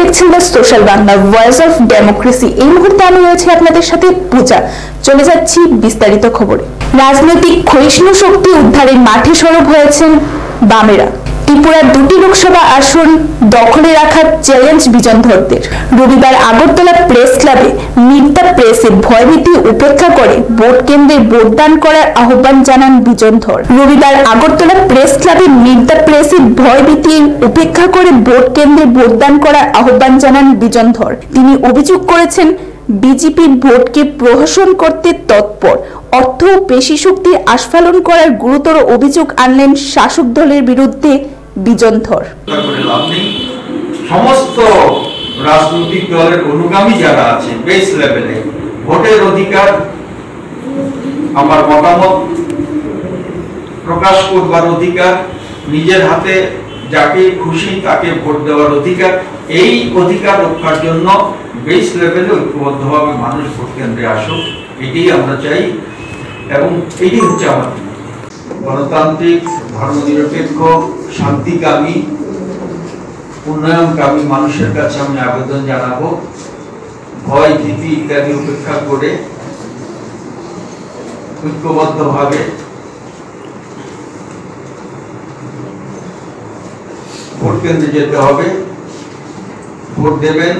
দেখছেন the social Bangla voice of democracy এই মুহূর্তে আমি রয়েছি আপনাদের সাথে পূজা। চলে যাচ্ছি বিস্তারিত খবরে। রাজনৈতিক ক্ষয়িষ্ণু শক্তি উদ্ধারের মাঠে সরব হয়েছেন বামেরা। ত্রিপুরার দুটি লোকসভা আসন দখলে রাখার চ্যালেঞ্জ বিজনধরদের। রবিবার আগরতলা প্রেস ক্লাবে মির্দা প্রেসে ভয়ভীতি উপেক্ষা করে ভোট কেন্দ্রে ভোটদান করার আহ্বান জানান বিজনধর। রবিবার আগরতলা প্রেস ক্লাবে মির্দা প্রেসে ভয়ভীতি উপেক্ষা করে ভোট কেন্দ্রে ভোটদান করার আহ্বান জানান বিজনধর। তিনি অভিযোগ করেছেন বিজেপি ভোটকে প্রহসন করতে তৎপর, অর্থ পেশি শক্তির আস্ফালন করার গুরুতর অভিযোগ আনলেন শাসক দলের বিরুদ্ধে নেই। সমস্ত রাজনৈতিক দলের অনুগামী যারা আছে বেস লেভেলে ভোটের অধিকার আমার মতামত, প্রকাশ করবার অধিকার, নিজের হাতে যাকে খুশি তাকে ভোট দেওয়ার অধিকার, এই অধিকার রক্ষার জন্য বেস লেভেলে ঐক্যবদ্ধভাবে মানুষ ভোট কেন্দ্রে আসুক এটি আমরা চাই এবং এটি হচ্ছে আমার গণতান্ত্রিক ধর্মনিরপেক্ষ শান্তিকামী, উন্নয়নকামী মানুষের কাছে আমি আবেদন জানাব। ভয়, ভীতি ইত্যাদি উপেক্ষা করে ঐক্যবদ্ধভাবে ভোট কেন্দ্রে যেতে হবে। ভোট দেবেন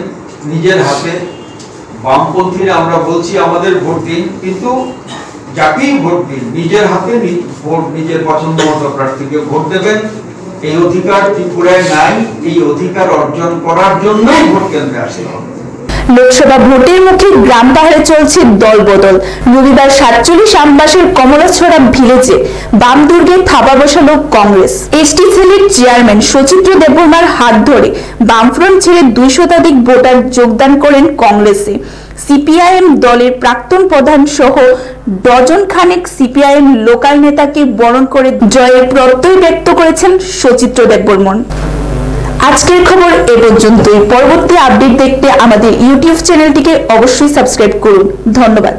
নিজের হাতে। বামপন্থীরা আমরা বলছি আমাদের ভোট দিন, কিন্তু যাকেই ভোট দিন, নিজের হাতে ভোট, নিজের পছন্দ মতো প্রার্থীকে ভোট দেবেন। এই অধিকার ত্রিপুরায় নাই, এই অধিকার অর্জন করার জন্যই ভোট কেন্দ্রে আসতে হবে। লোকসভা ভোটের মুখে গ্রাম পাহাড়ে চলছে দলবদল। রবিবার সাতচল্লিশ আমবাসের কমলাছড়া ভিলেজে বাম দুর্গে থাবা বসালো কংগ্রেস। এসটি সেলের চেয়ারম্যান সচিত্র দেববর্মার হাত ধরে বামফ্রন্ট ছেড়ে দুই শতাধিক ভোটার যোগদান করেন কংগ্রেসে। সিপিআইএম দলের প্রাক্তন প্রধান সহ ডজন খানেক সিপিআইএম লোকাল নেতাকে বরণ করে জয়ের প্রত্যয় ব্যক্ত করেছেন সচিত্র দেববর্মন। আজকের খবর এ পর্যন্তই। পরবর্তী আপডেট দেখতে আমাদের ইউটিউব চ্যানেলটিকে অবশ্যই সাবস্ক্রাইব করুন। ধন্যবাদ।